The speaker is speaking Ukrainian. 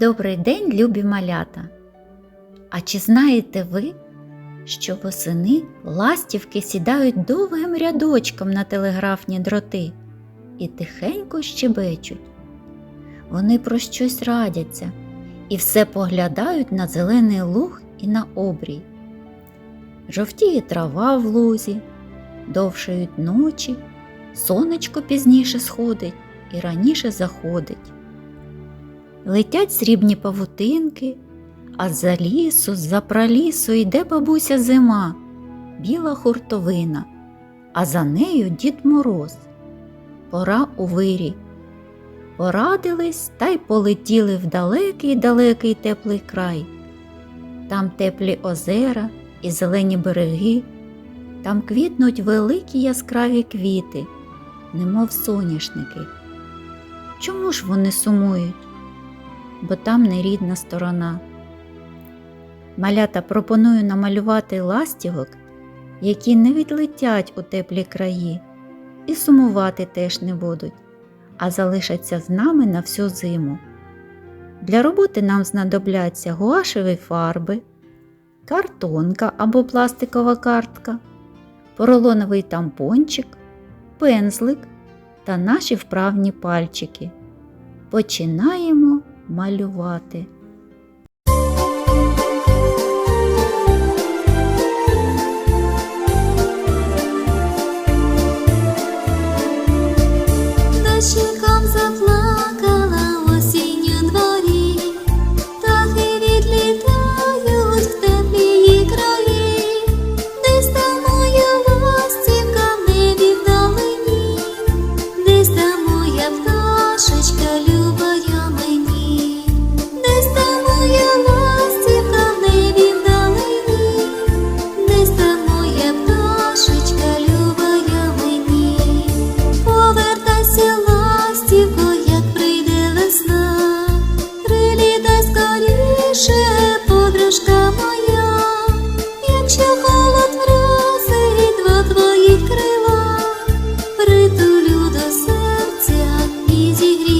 Добрий день, любі малята! А чи знаєте ви, що восени ластівки сідають довгим рядочком на телеграфні дроти і тихенько щебечуть? Вони про щось радяться і все поглядають на зелений луг і на обрій. Жовтіє трава в лузі, довшають ночі, сонечко пізніше сходить і раніше заходить. Летять срібні павутинки, а з-за лісу, з-за пралісу йде бабуся зима, біла хуртовина, а за нею дід Мороз. Пора у вирі. Порадились та й полетіли в далекий далекий теплий край. Там теплі озера і зелені береги, там квітнуть великі яскраві квіти, немов соняшники. Чому ж вони сумують? Бо там не рідна сторона. Малята пропоную намалювати ластівок, які не відлетять у теплі краї, і сумувати теж не будуть, а залишаться з нами на всю зиму. Для роботи нам знадобляться гуашеві фарби, картонка або пластикова картка, поролоновий тампончик, пензлик та наші вправні пальчики. Починаємо малювати. Крила притулю до серця і зігрі.